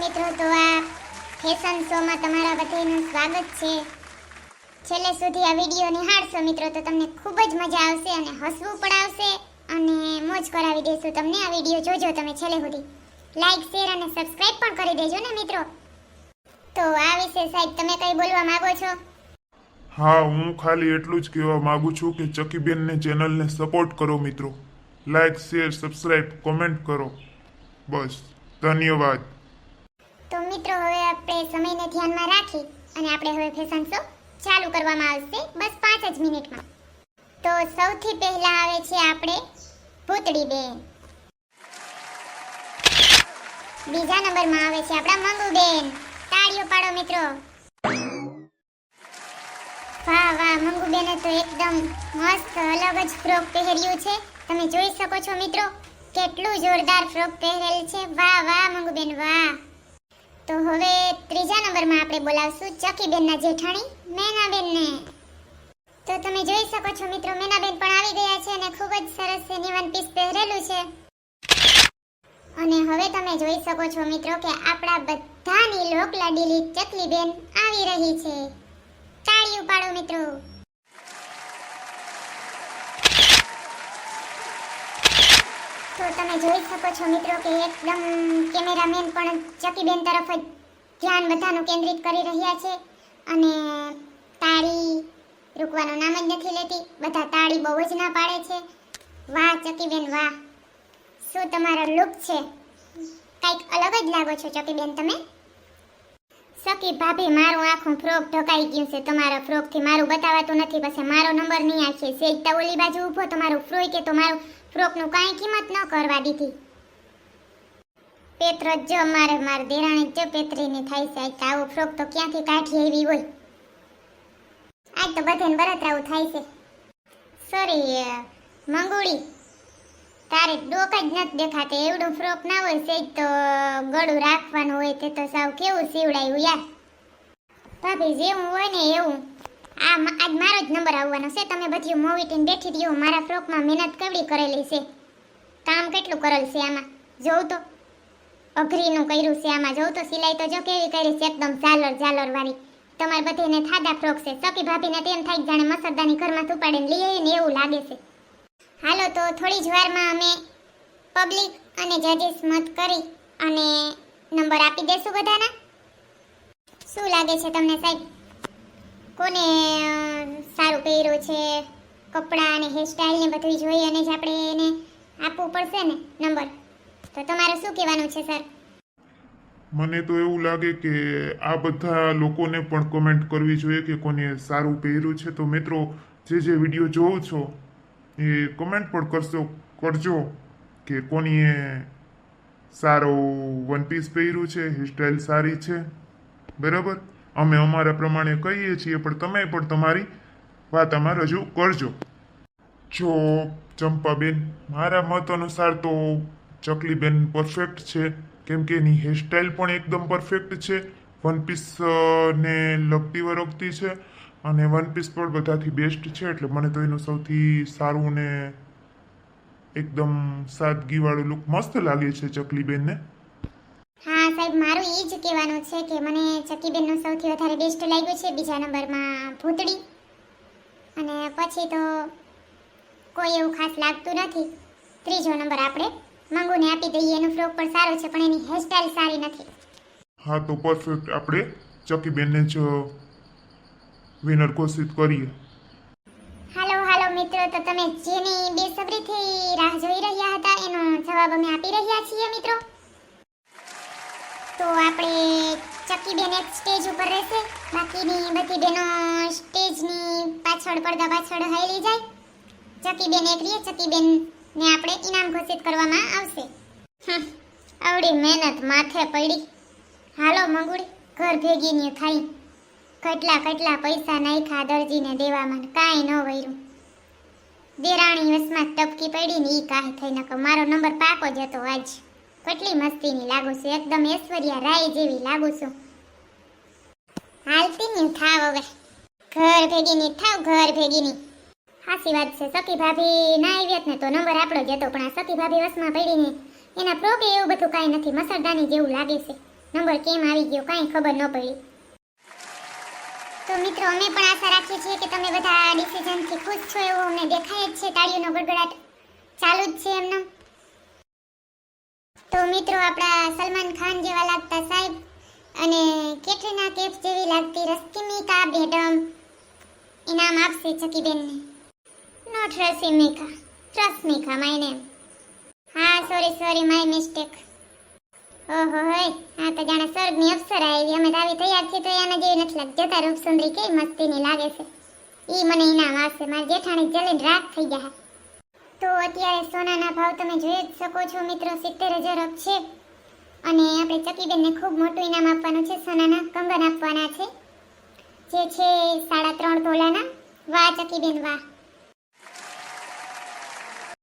મિત્રો, તો આ ફેશન શોમાં તમારા બધાનું સ્વાગત છે. છેલ્લે સુધી આ વીડિયો નિહાળશો મિત્રો, તો તમને ખૂબ જ મજા આવશે અને હસવું પણ આવશે અને મોજ કરાવી દેશું તમને આ વીડિયો જોજો તમે છેલ્લે સુધી. લાઈક શેર અને સબસ્ક્રાઇબ પણ કરી દેજો ને મિત્રો. તો આ વિશે સાહેબ તમે કંઈ બોલવા માંગો છો? હા, હું ખાલી એટલું જ કહેવા માંગુ છું કે ચકીબેનને ચેનલને સપોર્ટ કરો મિત્રો. લાઈક શેર સબસ્ક્રાઇબ કોમેન્ટ કરો. બસ, ધન્યવાદ. આપણે સમયને ધ્યાનમાં રાખી અને આપણે હવે ફેશન શો ચાલુ કરવામાં આવશે, બસ પાંચ જ મિનિટમાં. તો સૌથી પહેલા આવે છે આપણે ભૂતળી બેન. બીજા નંબરમાં આવે છે આપણા મંગુ બેન. તાળીઓ પાડો મિત્રો. વાહ વાહ, મંગુ બેને તો એકદમ મસ્ત અલગ જ ફ્રોક પહેર્યું છે. તમે જોઈ શકો છો મિત્રો, કેટલું જોરદાર ફ્રોક પહેરેલ છે. વાહ વાહ, મંગુ બેન, વાહ. તો હવે ત્રીજા નંબરમાં આપણે બોલાવશું ચકીબેનના જેઠાણી, મેનાબેનને. તો તમે જોઈ શકો છો મિત્રો, મેનાબેન પણ આવી ગયા છે અને ખૂબ જ સરસ એની વન પીસ પહેરેલું છે. અને હવે તમે જોઈ શકો છો મિત્રો કે આપણા બધાની લોકલાડીલી ચકલીબેન આવી રહી છે. તાળી પાડો મિત્રો. તો તમે જોઈ શકો છો મિત્રો કે એકદમ કેમેરામેન પણ ચકીબેન તરફ જ ધ્યાન બધાનું કેન્દ્રિત કરી રહ્યા છે અને તાળી રૂકવાનું નામ જ નથી લેતી. બધા તાળી બહુ જ ના પાડે છે. વાહ, ચકીબેન, વાહ. શું તમારો લુક છે? કંઈક અલગ જ લાગો છો, ચકીબેન, તમે? સકી ભાભી, મારું આખું ફ્રોક ઢકાઈ ગયું છે. તમારા ફ્રોકથી મારું બતાવાતું નથી, પછી મારો નંબર નહીં આખે સેજ તો ઓલી બાજુ ઊભો, તમારું ફ્રોય કે તો મારું ફ્રોકનું કાંઈ કિંમત ન કરવા દીધી. પેત્ર જ મારે મારે દેરાણી, જ પેત્રીની થાય છે, આજ આવો ફ્રોક તો ક્યાંથી કાઢી આવી હોય? આજ તો બધાને બરતરાવું થાય છે. સોરી મંગુડી. તારે ડોક જ નથી દેખાતે, એવડો ફ્રોક ના હોય સેજ તો ગળું રાખવાનું હોય તે તો સાવ કેવું સીવડાયું યાર. ભાભી, જેવું હોય ને એવું. આ આજ મારો જ નંબર આવવાનો છે, તમે બધી મોવીટીને બેઠી રહ્યો મારા ફ્રોકમાં મહેનત કેવડી કરેલી છે. કામ કેટલું કરેલ છે આમાં? જોઉં તો. અઘરીનું કર્યું છે આમાં, જોઉં તો સિલાઈ તો જો કેવી કરી છે, એકદમ ઝાલર ઝાલર વાળી. તમારે બધીને થાદા ફ્રોક છે. સકી ભાભીને તેમ થાય જાણે મસરદાની ઘરમાં સુપાડીને લઈ આવીએ ને એવું લાગે છે. હાલો તો થોડી જ વારમાં અમે પબ્લિક અને જજીસ મત કરી અને નંબર આપી દેશું બધાના. શું લાગે છે તમને સાહેબ? કોને સારું પહેર્યું છે? કપડાં અને હેરસ્ટાઈલ ને બધું જોઈ અને જ આપણે એને આપવું પડશે ને નંબર તો તમારે શું કહેવાનું છે સર મને તો એવું લાગે કે આ બધા લોકોને પણ કમેન્ટ કરવી જોઈએ કે કોને સારું પહેર્યું છે. તો મિત્રો, જે જે વીડિયો જોઉં છો એ કમેન્ટ પણ કરશો, કરજો કે કોનીએ સારો વન પીસ પહેર્યું છે હેરસ્ટાઈલ સારી છે, બરાબર? અમે અમારા પ્રમાણે કહીએ છીએ, પણ તમે પણ તમારી વાત આમાં રજૂ કરજો. જો ચંપાબેન, મારા મત અનુસાર તો ચકલીબેન પરફેક્ટ છે, કેમ કે એની હેરસ્ટાઈલ પણ એકદમ પરફેક્ટ છે. વન પીસને લગતી વરગતી છે. અને વન પીસ પણ બધાથી બેસ્ટ છે એટલે મને તો એનું સૌથી સારું ને એકદમ સાદગીવાળું લુક મસ્ત લાગે છે ચકલીબેનને. હા સાહેબ મારું એ જ કહેવાનું છે કે મને ચકીબેનનું સૌથી વધારે બેસ્ટ લાગ્યું છે બીજા નંબરમાં ભૂતડી. અને પછી તો કોઈ એવું ખાસ લાગતું નથી. ત્રીજો નંબર આપણે મંગુને આપી દઈએ એનું ફ્રોક પણ સારો છે પણ એની હેરસ્ટાઈલ સારી નથી. હા તો પરફેક્ટ આપણે ચકીબેનને જ વિનર ઘોષિત કરીએ. હાલો હાલો મિત્રો. તો તમે જેની બેસબરીથી રાહ જોઈ રહ્યા હતા, એનો જવાબ અમે આપી રહ્યા છીએ, મિત્રો. તો આપણે ચકીબેન એક સ્ટેજ ઉપર રહેશે. બાકીની બધી બેનો સ્ટેજની પાછળ, પડદા પાછળ હાલી જાય. ચકીબેન એક રીએ ચકીબેન ને આપણે ઇનામ ઘોષિત કરવામાં આવશે. આવડી મહેનત માથે પડી. હાલો, મંગુડી, ઘર ભેગીની ખાઈ કેટલા કેટલા પૈસા નાખ્યા દરજીને દેવામાં કાંઈ ન વર્યું દેરાણી વસમાં ટપકી પડી ને ઈ કાંઈ થઈ નકો મારો નંબર પાકો જ હતો આજ. કેટલી મસ્તીની લાગુ છું, એકદમ ઐશ્વર્યા રાય જેવી લાગુ છું. હાલતી ની થાવ હવે. ઘર ભેગીની થાવ, ઘર ભેગીની. હાસી વાત છે, સખી ભાભી ના આવ્યાત ને તો નંબર આપણો જ હતો, પણ આ સખી ભાભી વસમાં પડીને એના પ્રોગે એવું બધું કાંઈ નથી મસરદાની જેવું લાગે છે. નંબર કેમ આવી ગયો કાંઈ ખબર ન પડી. તો મિત્રો, અમે પણ આશા રાખીએ છીએ કે તમે બધા ડિસિઝનથી ખુશ છો એવું અમને દેખાય જ છે, તાળીઓનો ગડગડાટ ચાલુ જ છે એમનો. તો મિત્રો, આપણા સલમાન ખાન જેવા લાગતા સાહેબ અને કેટરીના કેફ જેવી લાગતી રસ્તિમિકા બેડમ ઇનામ આપશે ચકીબેનને. Not Rashmika Rashmika my name હા સોરી સોરી માય મિસ્ટેક ઓહો હોય આ તો જાણે સ્વર્ગની અપ્સરા આવી અમે તો આવી તૈયાર છીએ તો એના જેવી નથી લાગતી. જતા રૂપસુંદરી કેવી મસ્તીની લાગે છે. ઈ મને ઇનામ આપશે. મારી જેઠાણી જલીને રાખ થઈ ગયા. તો અત્યારે સોનાના ભાવ તમે જોઈ જ શકો છો, મિત્રો. સિત્તેર હજાર અપ છે. અને આપણે ચકીબેનને ખૂબ મોટું ઇનામ આપવાનું છે, સોનાના કંગન આપવાના છે. જે છે સાડા ત્રણ તોલાના. વાહ, ચકીબેન, વાહ.